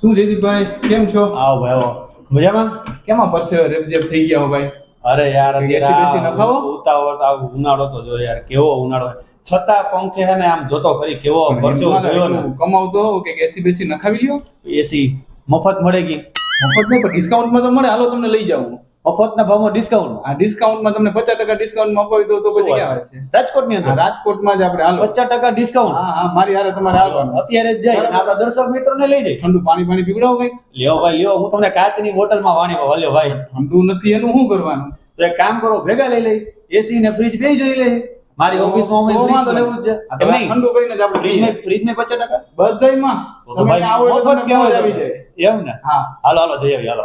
શું જયદીપભાઈ કેમ છો? આવો ભાઈ આવો. મજામાં? કેમાં પરસેવે રેપજેપ થઈ ગયા હો ભાઈ? અરે યાર એસી બેસી આ નખાવો? ઉતાવળ આવ ઉનાળો તો જો યાર કેવો ઉનાળો છતાં પંખે હે ને આમ જોતો ખરી કેવો પરસેવો જોયો ને. કમાવતો કે એસી બેસી નખાવી લ્યો. એસી મફત મળે ગઈ. મફત નહીં પણ ડિસ્કાઉન્ટમાં તો મળે. હાલો તમને લઈ જાઉં મફતના ભાવમાં ડિસ્કાઉન્ટ આ ડિસ્કાઉન્ટમાં તમને પચાસ ટકા ડિસ્કાઉન્ટમાં અપાવી દો તો પછી ક્યાં આવે છે? રાજકોટની અંદર? રાજકોટમાં જ આપણે હાલો. પચાસ ટકા ડિસ્કાઉન્ટ હા હા મારી હારે તમારે આવવાનું અત્યારે જ જાય. આપણા દર્શક મિત્રોને લઈ જાય. ઠંડુ પાણી પાણી પીવડાવો કઈ. લ્યો ભાઈ લ્યો. હું તમને કાચની બોટલમાં વાણી વાલ્યો ભાઈ. ઠંડુ નથી એનું શું કરવાનું? તો એક કામ કરો ભેગા લઈ લઈ. એસી ને ફ્રીજ બે જોઈ લે મારી ઓફિસ ઓફિસમાં અમે ફ્રીજ તો લેવું જ છે. તો એમ નહીં? ઠંડુ કરીને જ આપણે ફ્રીજ ને ફ્રીજ ને પચાસ ટકા? બધાયમાં. તમે આવો મફત કેવો આવી જાય. એમ ને? હા. હાલો હાલો જઈ આવી હાલો.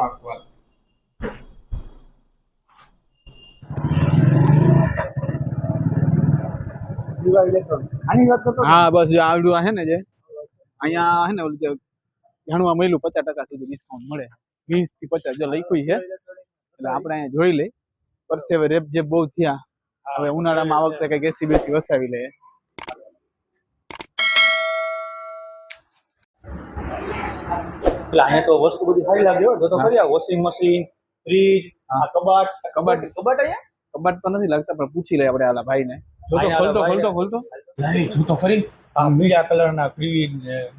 હાલો. હા બસ જો આવડું છે ને જે અહીંયા હે ને ઓલું જે જાણવા મળ્યું પચાસ ટકા સુધી ડિસ્કાઉન્ટ મળે. વીસથી પચાસ જો લખ્યું છે એટલે આપણે અહીંયા જોઈ લઈ પરસેવે રેપ જે બહુ થયા હવે ઉનાળામાં આ વખતે કંઈક એસી બેસી વસાવી લઈએ. એટલે અહીંયા તો વસ્તુ બધી સારી લાગે જો તો ખરી વોશિંગ મશીન ફ્રીજ કબાટ. કબાટ. કબાટ અહીંયા? કબાટ તો નથી લાગતા પણ પૂછી લઈએ આપણે આલા ભાઈને. તો અહીંયા ખોલતો ખોલતો ખોલતો. નહીં તો ખરી આ મીડિયા કલરના ફ્રીજ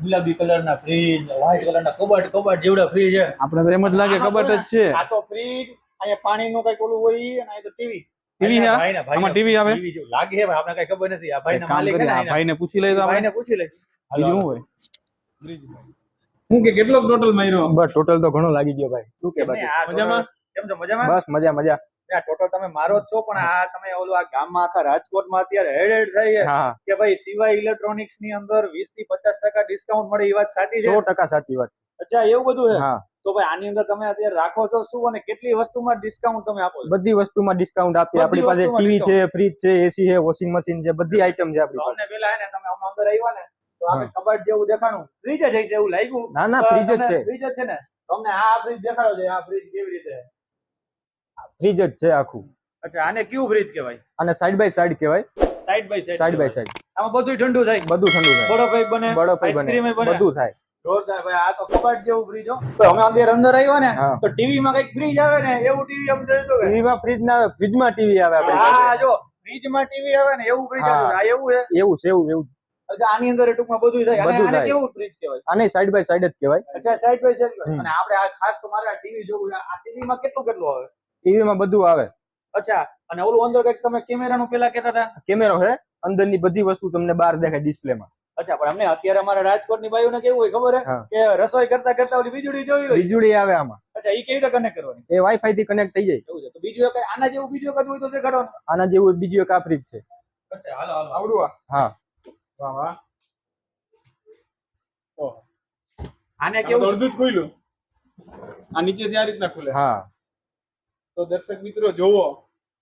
ગુલાબી કલરના ફ્રીજ વ્હાઈટ કલરના કબાટ કબાટ જેવડા ફ્રીજ છે. આપણે તો એમ જ લાગે કબાટ જ છે. આ તો ફ્રીજ અહીંયા પાણીનું કંઈક ઓલું હોય અને અહીંયા તો ટીવી TV છે આમાં TV આવે? લાગે છે આપણે કઈ ખબર નથી. આ ભાઈના માલિક છે આ ભાઈને પૂછી લઈએ તો ભાઈને પૂછી લે બીજું શું હોય. હું કે કેટલો ટોટલ માર્યો? બસ ટોટલ તો ઘણો લાગી ગયો ભાઈ. શું કે બાકી? મજામાં? કેમ છો મજામાં? બસ મજા મજા. ટોટલ તમે મારો જ છો પણ આ તમે ઓલું આ ગામમાં આખા રાજકોટમાં અત્યારે હેડ હેડ થઈ છે કે ભાઈ સિવાય ઇલેક્ટ્રોનિક્સની અંદર વીસથી પચાસ ટકા ડિસ્કાઉન્ટ મળે એ વાત સાચી છે? સો ટકા સાચી વાત. અચ્છા એવું બધું છે? તો ભાઈ આની અંદર તમે અત્યારે રાખો છો શું અને કેટલી વસ્તુમાં ડિસ્કાઉન્ટ તમે આપો બધી વસ્તુમાં ડિસ્કાઉન્ટ આપીએ. આપણી પાસે ટીવી છે ફ્રીજ છે એસી છે વોશિંગ મશીન છે બધી આઈટમ છે આપણી પાસે. પેલા હે ને તમે અંદર આવ્યા ને તો આપણે કબાટ જેવું દેખાણું. ફ્રીજ જ છે એવું લાગ્યું. ના ના ફ્રીજ જ છે. ફ્રીજ જ છે ને. તમને આ ફ્રીજ દેખાડો છે આ ફ્રીજ કેવી રીતે ફ્રીજ જ છે આખું. અચ્છા આને કયું ફ્રીજ કહેવાય? અને સાઈડ બાય સાઈડ કહેવાય. Side by side side by side આમાં બધું ઠંડુ થાય. બધું ઠંડુ થાય. બરફય બને બરફ આઈસ્ક્રીમ બને. બધું થાય. જોરદાર ભાઈ આ તો કબાટ જેવું ફ્રીજ હો. તો અમે અંદર અંદર આવ્યા ને. તો ટીવી માં કંઈક ફ્રીજ આવે ને એવું ટીવી અમ જોયું ફ્રીજ ના આવે ફ્રીજમાં ટીવી આવે આપણી. હા જો ફ્રીજમાં ટીવી આવે ને એવું ફ્રીજ આવે. આ એવું છે? એવું છે એવું એવું. આની અંદર ટૂંકમાં બધું થાય. બધું થાય. કેવું ફ્રીજ કહેવાય? આને સાઈડ બાય સાઈડ જ કહેવાય. અચ્છા સાઈડ બાય સાઈડ. અને આપણે આ ખાસ તો મારે ટીવી જોવું આ ટીવી માં કેટલું કેટલું આવે? ટીવીમાં બધું આવે. અચ્છા અને ઓલું અંદર કંઈક તમે કેમેરાનું પેલા કહેતા હતા? કેમેરો છે અંદરની બધી વસ્તુ તમને બહાર દેખાય ડિસ્પ્લેમાં. અચ્છા પણ અમને અત્યારે અમારા રાજકોટની બાઈઓને કેવું હોય ખબર હે? કે રસોઈ કરતા કરતા ઓલી વીજળી જોઈ હોય. વીજળી આવે આમાં. અચ્છા એ કેવી રીતે કનેક્ટ કરવાની? એ વાઈફાઈ થી કનેક્ટ થઈ જાય. એવું છે તો બીજું એક આના જેવું બીજું કદું હોય તો દેખાડો આના જેવું બીજું એક આ ફ્રીજ છે. અચ્છા હાલો હાલો. આવડું આ? હા. વાહ વાહ. ઓ આને કેવું કેવું અડધું જ ખુલ્યું. આ નીચે આ રીતના ખુલે. હા. તો દર્શક મિત્રો જોવો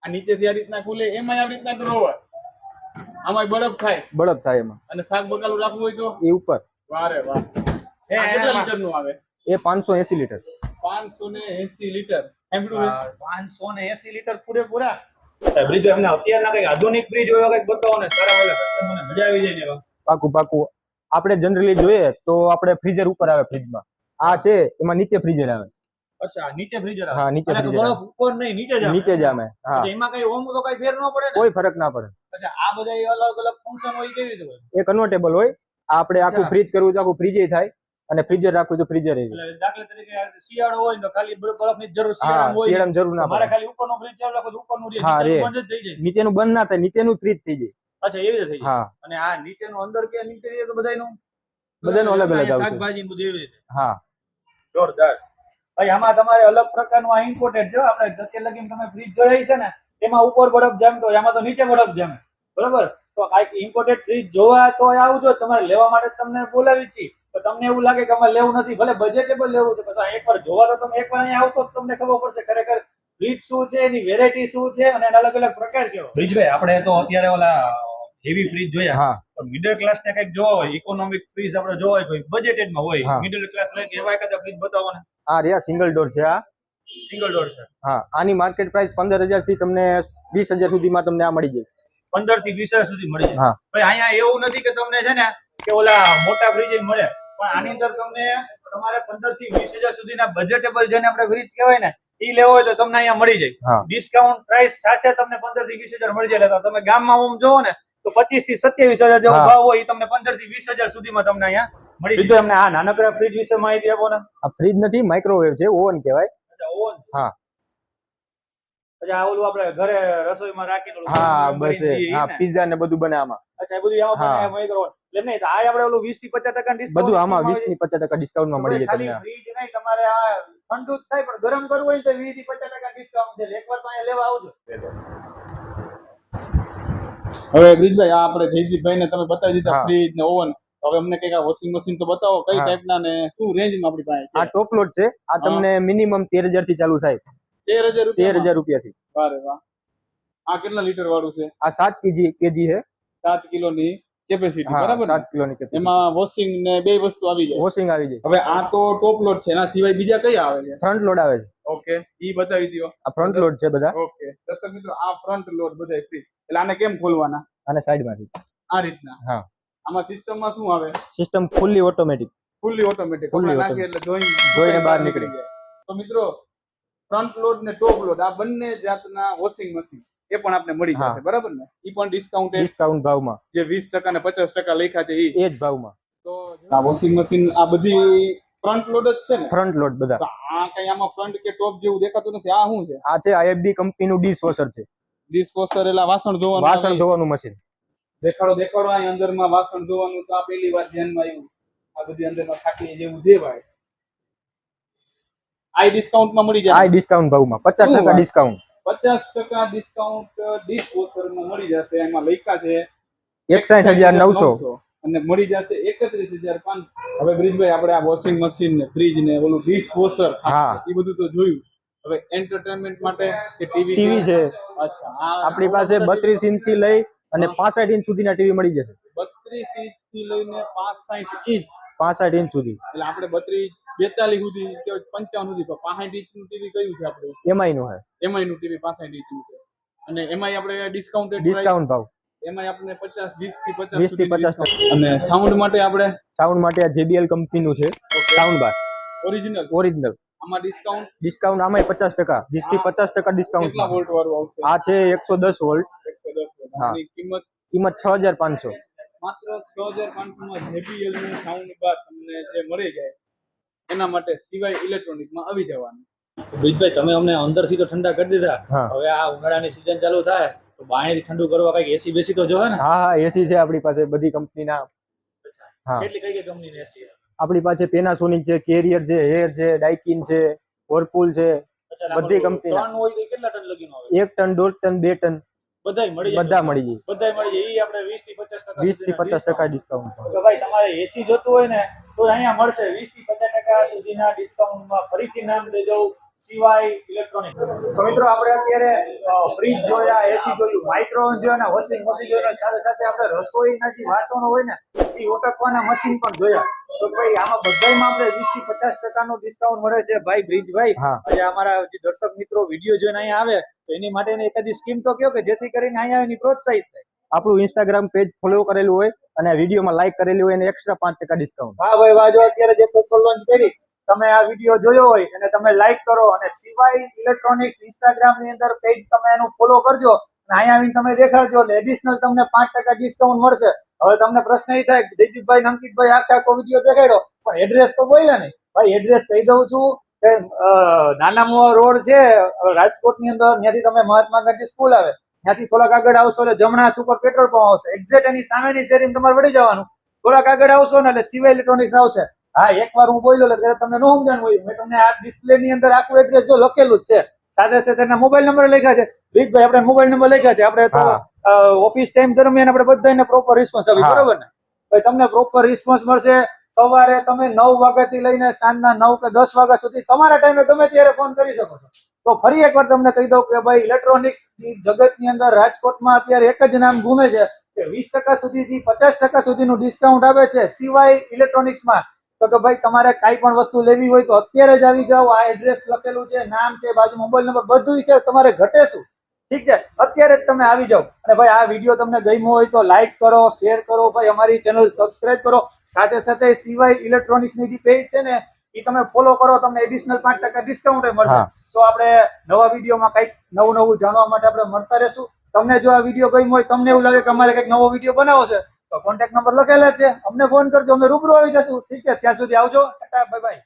આ નીચેથી આ રીતના ખુલે એમાં આવી રીતના ડ્રોવર આમાં બરફ થાય. બળદ થાય એમાં. અને શાક બકાલું રાખવું હોય તો? એ ઉપર. વારે વાહ. એ કેટલા લીટરનું આવે? એ પાંચસો એસી લીટર. પાંચસો ને એસી લીટર. ને એસી લીટર પૂરેપૂરા. ફ્રીજ અમને અત્યારના કંઈક આધુનિક ફ્રીજ હોય એવા બતાવો ને સારા વાલા કસ્ટમરને મજા આવી જાય ને પાકું પાકું. આપણે જનરલી જોઈએ તો આપણે ફ્રીઝર ઉપર આવે ફ્રીજમાં આ છે એમાં નીચે ફ્રીઝર આવે. અચ્છા નીચે ફ્રીજર હા નીચે ઉપર નહીં નીચે જ નીચે જ અમે હા. એમાં કઈ ઓમ તો કઈ ફેર ન પડે કોઈ ફરક ના પડે. અચ્છા આ બધા અલગ અલગ ફંક્શન હોય કેવી રીતે હોય? એ કન્વર્ટેબલ હોય. આપણે આખું ફ્રીજ કરવું તો આખું ફ્રીજે થાય. અને ફ્રીજર રાખવું તો ફ્રીઝર એટલે દાખલા તરીકે શિયાળો હોય તો ખાલી બરફની જરૂર શિયાળામાં હોય. શિયાળામાં જરૂર ના મારે ખાલી ઉપરનો ફ્રીજ ચાલુ રાખો તો ઉપરનું રહે. હા, જાય. નીચેનું બંધ ના થાય નીચેનું ફ્રીજ થઈ જાય. અચ્છા એવી રીતે થઈ જાય. હા. અને આ નીચેનું અંદર કે ઇન્ટિરિયર તો બધાયનું? બધાનું અલગ અલગ આવશે. શાકભાજી બધું એવી રીતે. હા. જોરદાર. ભાઈ, આમાં તમારે અલગ પ્રકારનું આ ઇમ્પોર્ટેડ જો આપણે અત્યાર લગીને તમે ફ્રીજ જોડાઈ છે ને એમાં ઉપર બરફ જામતો આમાં તો નીચે બરફ જામે. બરોબર? તો આ ઇમ્પોર્ટેડ ફ્રીજ જોવા તો આવજો, તમારે લેવા માટે તમને બોલાવી જ છીએ તો તમને એવું લાગે કે અમારે લેવું નથી, ભલે બજેટેબલ લેવું છે, પણ એકવાર જોવા તો તમે એકવાર અહીંયા આવશો તો તમને ખબર પડશે ખરેખર ફ્રીજ શું છે, એની વેરાયટી શું છે, અને અલગ અલગ પ્રકાર કેવો. ભાઈ, આપણે તો અત્યારે ઓલા હેવી ફ્રીજ જોયા. હા. પણ મિડલ ક્લાસ ને કંઈક જોવા હોય ઇકોનોમિક ફ્રીજ આપણે જોવા હોય કોઈ બજેટેડમાં હોય. મિડલ ક્લાસ લઈ એવા એકાદ ફ્રીજ બતાવો ને આ રહ્યા સિંગલ ડોર છે આ. સિંગલ ડોર છે. હા આની માર્કેટ પ્રાઇસ પંદર હજારથી તમને વીસ હજાર સુધીમાં તમને આ મળી જાય. પંદરથી વીસ હજાર સુધી મળી જાય. હા. ભાઈ અહીંયા એવું નથી કે તમને છે ને કે ઓલા મોટા ફ્રીજ મળે. પણ આની અંદર તમને તમારે પંદરથી વીસ હજાર સુધીના બજેટેબલ જેને આપણે ફ્રીજ કહેવાય ને ઈ લેવો હોય તો તમને અહીંયા મળી જાય. ડિસ્કાઉન્ટ પ્રાઇસ સાથે તમને પંદરથી વીસ હજાર મળી જાય. એટલે તમે ગામમાં આમ જોવો ને તો પચીસથી સત્યાવીસ હજાર જેવો ભાવ હોય તમને પંદરથી વીસ હજાર સુધીમાં તમને અહીંયા મળી જશે. અમને આ નાનકડા ફ્રીજ વિશે માહિતી આપો ને. આ ફ્રીજ નથી માઇક્રોવેવ છે ઓવન કહેવાય. ઓવન હા. અચ્છા ઓલું આપણે ઘરે રસોઈમાં રાખીને હા બસ હા ને? ને બધું બને આમાં. અચ્છા એ બધું આમાં. એટલે નહીં તો આ આપણે ઓલું 20 થી 50% ટકા ડિસ્કાઉન્ટ બધું આમાં થી પચાસ ટકા ડિસ્કાઉન્ટમાં મળી જાય તમને. ફ્રીજ નહીં તમારે આ ઠંડુ જ થાય પણ ગરમ કરવું હોય તો 20 થી 50% ટકા ડિસ્કાઉન્ટ છે. એકવાર તો અહીંયા લેવા આવજો. હવે બ્રિજભાઈ આ આપણે જયદીપભાઈ ને તમે બતાવી દીધા. ફ્રીજ ને ઓવન હવે અમને કંઈક આ વોશિંગ મશીન તો બતાવો કઈ. ટાઈપના ને શું રેન્જમાં આપણી પાસે આ ટોપ લોડ છે. આ તમને મિનિમમ તેર હજારથી ચાલુ થાય. તેર હજાર તેર રૂપિયા હજાર રૂપિયાથી વારે વાહ. આ કેટલા લીટર વાળું છે? આ સાત કેજી કેજી છે. સાત કિલોની. કેપેસિટી બરાબર ને? કિલોની capacity. એમાં વોશિંગ ને બે વસ્તુ આવી જાય. વોશિંગ આવી જાય. હવે આ તો ટોપ લોડ છે એના સિવાય બીજા કયા આવે છે? ફ્રન્ટ લોડ આવે છે. ઓકે ઈ બતાવી દો આ ફ્રન્ટ લોડ છે બધા. ઓકે દર્શક મિત્રો આ ફ્રન્ટ લોડ બધા ફ્રી એટલે આને કેમ ખોલવાના? અને સાઈડમાંથી આ રીતના. હા. આમાં સિસ્ટમમાં શું આવે? System fully automatic fully automatic કપડાં નાખીએ એટલે ધોઈને ધોઈને બહાર નીકળી નીકળી. જાય. તો મિત્રો ફ્રન્ટ લોડ ને ટોપ લોડ આ બંને જાતના વોશિંગ મશીન એ પણ આપણે મળી જશે બરાબર ને? એ પણ ડિસ્કાઉન્ટ ડિસ્કાઉન્ટ ભાવમાં. જે વીસ ટકા ને પચાસ ટકા લખ્યા છે એ જ ભાવમાં. તો આ વોશિંગ મશીન આ બધી ફ્રન્ટ લોડ જ છે ને? ફ્રન્ટ લોડ બધા. આ કઈ આમાં ફ્રન્ટ કે ટોપ જેવું દેખાતું નથી. આ શું છે? આ છે આઈએફબી કંપનીનું ડીશ વોશર છે. ડિસ્પોઝર એટલે વાસણ ધોવાનું વાસણ ધોવાનું મશીન દેખાડો દેખાડો અહીં અંદરમાં વાસણ ધોવાનું તો આ પહેલી વાર ધ્યાનમાં આવ્યું. આ બધી અંદરમાં ખાટલી જેવું ભાઈ આ ડિસ્કાઉન્ટમાં મળી આ જાય ડિસ્કાઉન્ટ ભાવમાં. પચાસ ટકા ડિસ્કાઉન્ટ. પચાસ ટકા ડિસ્કાઉન્ટ ડિશવોશરમાં મળી જશે. એમાં લખ્યા છે એકસાઠ હજાર નવસો. અને મળી જશે એકત્રીસ હજાર પાંચસો. હવે બ્રિજભાઈ આપણે આ વોશિંગ મશીન ને ફ્રીજ ને ઓલું ડિશવોશર હા. એ બધું તો જોયું. હવે એન્ટરટેનમેન્ટ માટે કે ટીવી ટીવી છે. અચ્છા આ આપણી પાસે બત્રીસ ઇંચથી લઈ અને પાસઠ ઇંચ સુધીના ટીવી મળી જશે. બત્રીસ ઇંચથી લઈને પાસઠ ઇંચ. પાસઠ ઇંચ સુધી. એટલે આપણે બત્રીસ બેતાલીસ સુધી કે પંચાવન સુધી પાસઠ ઇંચનું ટીવી કયું છે આપણે? એમઆઈ નું છે એમઆઈ નું ટીવી પાસઠ ઇંચનું છે. અને એમાં આપણે ડિસ્કાઉન્ટ ડિસ્કાઉન્ટ ભાવ. એમાંય આપણે પચાસ વીસથી પચાસ 20 થી 50 અને સાઉન્ડ માટે આપણે સાઉન્ડ માટે આ JBL કંપનીનું છે. સાઉન્ડ બાર ઓરિજિનલ ઓરિજિનલ આમાં ડિસ્કાઉન્ટ ડિસ્કાઉન્ટ આમાં પચાસ ટકા. વીસથી પચાસ ટકા ડિસ્કાઉન્ટ કેટલા વોલ્ટ વાળું આવશે? આ છે એકસો દસ વોલ્ટ એકસો દસ વોલ્ટ. હા. આની કિંમત કિંમત છ હજાર પાંચસો. માત્ર છ હજાર પાંચસો માં JBL નું સાઉન્ડ બાર તમને જે મળી જાય એના માટે સિવાય ઇલેક્ટ્રોનિકમાં આવી જવાનું. બીજભાઈ તમે અમને અંદરથી તો ઠંડા કરી દીધા. હવે આ ઉનાળાની સિઝન ચાલુ થાય તો બહારથી ઠંડુ કરવા કંઈક એસી બેસી તો જોવે ને? હા હા એસી છે આપણી પાસે બધી કંપનીના હા. કેટલી કઈ કઈ કંપનીની એસી આપણી પાસે પેનાસોનિક છે કેરિયર છે હેર છે ડાઇકિન છે ઓરપુલ છે બધી કંપની ત્રણ હોય તો કેટલા ટન લગીનો આવે? એક ટન દોઢ ટન બે ટન. બધાય મળી જાય? બધા મળી જાય. બધાય મળી જાય. એ આપણે 20 થી 50% વીસથી પચાસ ટકા ડિસ્કાઉન્ટ તો ભાઈ તમારે એસી જોતું હોય ને તો અહીંયા મળશે 20 થી 50% ટકા સુધીના ડિસ્કાઉન્ટમાં ફરીથી નામ દેજો સિવાય ઇલેક્ટ્રોનિક તો મિત્રો આપણે અત્યારે ફ્રીજ જોયા એસી જોયું માઇક્રોવેવ જોયા વોશિંગ મશીન જોયા સાથે સાથે આપણે રસોઈના જે વાસણો હોય ને એ ઓટકવાના મશીન પણ જોયા. તો ભાઈ આમાં બધામાં આપણે 20 થી 50% ટકાનું ડિસ્કાઉન્ટ મળે છે. ભાઈ બ્રિજભાઈ આજે અમારા જે દર્શક મિત્રો વીડિયો જોઈને અહીંયા આવે તો એની માટેની એકાદી સ્કીમ તો કયો કે જેથી કરીને અહીંયા એની પ્રોત્સાહિત થાય. આપણું ઇન્સ્ટાગ્રામ પેજ ફોલો કરેલું હોય અને વિડીયોમાં લાઈક કરેલી હોય એને એક્સ્ટ્રા પાંચ ટકા ડિસ્કાઉન્ટ હા ભાઈ વાજો અત્યારે જે પેપર લોન્ચ કરી, તમે આ વીડિયો જોયો હોય અને તમે લાઈક કરો અને સિવાય ઇલેક્ટ્રોનિક્સ ઇન્સ્ટાગ્રામની અંદર પેજ તમે એનું ફોલો કરજો અને અહીંયા આવીને તમે દેખાડજો એટલે એડિશનલ તમને પાંચ ટકા ડિસ્કાઉન્ટ મળશે. હવે તમને પ્રશ્ન એ થાય જયદીપભાઈ અંકિતભાઈ આખે આખો વીડિયો દેખાડ્યો, પણ એડ્રેસ તો બોલ્યા નહીં. ભાઈ એડ્રેસ કહી દઉં છું નાના મોવા રોડ છે રાજકોટની અંદર, ત્યાંથી તમે મહાત્મા ગાંધી સ્કૂલ આવે. ત્યાંથી થોડાક આગળ આવશો એટલે જમણા હાથ ઉપર પેટ્રોલ પંપ આવશે. એક્ઝેક્ટ એની સામેની શેરીમાં તમારે વળી જવાનું. થોડાક આગળ આવશો ને એટલે સિવાય ઇલેક્ટ્રોનિક્સ આવશે. હા એકવાર હું બોલ્યો એટલે તમને ન સમજાણ હોય. મેં તમને આ ડિસ્પ્લે ની અંદર આખું એડ્રેસ જો લખેલું જ છે. સાથે સાથે એના મોબાઈલ નંબર લખ્યા છે. ભાઈ આપણે મોબાઈલ નંબર લખ્યા છે. આપણે તો ઓફિસ ટાઈમ દરમિયાન આપણે બધાને પ્રોપર રિસ્પોન્સ આપી. બરોબર ને? ભાઈ તમને પ્રોપર રિસ્પોન્સ મળશે. સવારે તમે નવ વાગ્યાથી લઈને સાંજના નવ કે દસ વાગ્યા સુધી તમારા ટાઈમે ગમે ત્યારે ફોન કરી શકો છો. તો ફરી એકવાર તમને કહી દઉં કે ભાઈ ઇલેક્ટ્રોનિક્સ જગતની અંદર રાજકોટમાં અત્યારે એક જ નામ ગુમે છે કે વીસ ટકા સુધીથી પચાસ ટકા સુધીનું ડિસ્કાઉન્ટ આવે છે સિવાય ઇલેક્ટ્રોનિક્સમાં તો કે ભાઈ તમારે કાંઈ પણ વસ્તુ લેવી હોય તો અત્યારે જ આવી જાઓ, આ એડ્રેસ લખેલું છે, નામ છે, બાજુ મોબાઈલ નંબર બધું છે, તમારે ઘટે શું? ઠીક છે? અત્યારે જ તમે આવી જાઓ. અને ભાઈ આ વીડિયો તમને ગમ્યો હોય તો લાઈક કરો શેર કરો, ભાઈ અમારી ચેનલ સબસ્ક્રાઇબ કરો. સાથે સાથે સિવાય ઇલેક્ટ્રોનિક્સની જે પેજ છે ને એ તમે ફોલો કરો તમને એડિશનલ પાંચ ટકા ડિસ્કાઉન્ટ મળશે. તો આપણે નવા વિડીયોમાં કંઈક નવું નવું જાણવા માટે આપણે મળતા રહેશું. તમને જો આ વીડિયો ગમ્યો હોય તમને એવું લાગે કે અમારે કંઈક નવો વીડિયો બનાવો છે તો કોન્ટેક્ટ નંબર લખેલા જ છે. અમને ફોન કરજો અમે રૂબરૂ આવી જશું. ઠીક છે ત્યાં સુધી આવજો. Tata bye bye